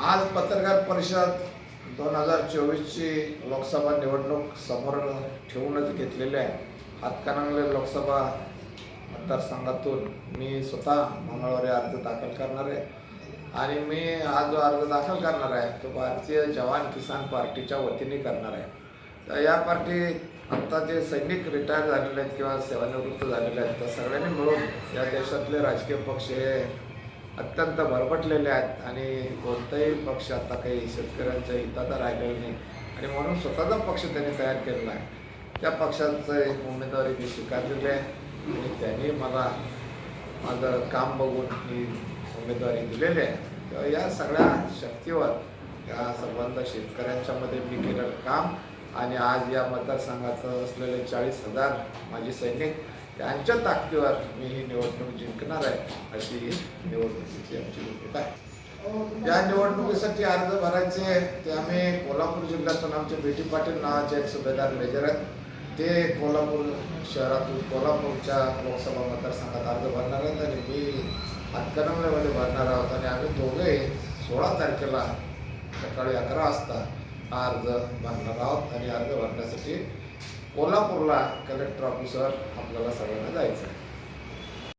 आज पत्रकार परिषद दोन हजार चोवीसची लोकसभा निवडणूक समोर ठेवूनच घेतलेली आहे. हातकणंगले लोकसभा मतदारसंघातून मी स्वतः मंगळवारी अर्ज दाखल करणार आहे. आणि मी आज जो अर्ज दाखल करणार आहे तो भारतीय जवान किसान पार्टीच्या वतीने करणार आहे. तर या पार्टी आत्ता जे सैनिक रिटायर झालेले आहेत किंवा सेवानिवृत्त झालेले आहेत तर सगळ्यांनी मिळून या देशातले राजकीय पक्ष हे अत्यंत भरभटलेले आहेत आणि कोणताही पक्ष आता काही शेतकऱ्यांच्या हिताचा राहिलेला नाही. आणि म्हणून स्वतःचा पक्ष त्यांनी तयार केलेला आहे. त्या पक्षाचं एक उमेदवारी मी स्वीकारलेली आहे आणि त्यांनी मला माझं काम बघून ही उमेदवारी दिलेली आहे. तेव्हा या सगळ्या शक्तीवर या संबंध शेतकऱ्यांच्यामध्ये मी केलेलं काम आणि आज या मतदारसंघाचं असलेले चाळीस हजार माझी सैनिक यांच्या ताकदीवर मी ही निवडणूक जिंकणार आहे अशी निवडणुकीची आमची भूमिका आहे. या निवडणुकीसाठी अर्ज भरायचे ते आम्ही कोल्हापूर जिल्ह्यातून आमचे बेटी पाटील नावाचे एक सुभेदार मेजर आहेत. ते कोल्हापूर शहरातून कोल्हापूरच्या लोकसभा मतदारसंघात अर्ज भरणार आहेत आणि मी हातकणंगल्यामध्ये भरणार आहोत. आणि आम्ही दोघे सोळा तारखेला सकाळी अकरा वाजता अर्ज भरणार आहोत आणि अर्ज भरण्यासाठी कोल्हापूरला कलेक्टर ऑफिसवर आपल्याला सगळ्यांना जायचं आहे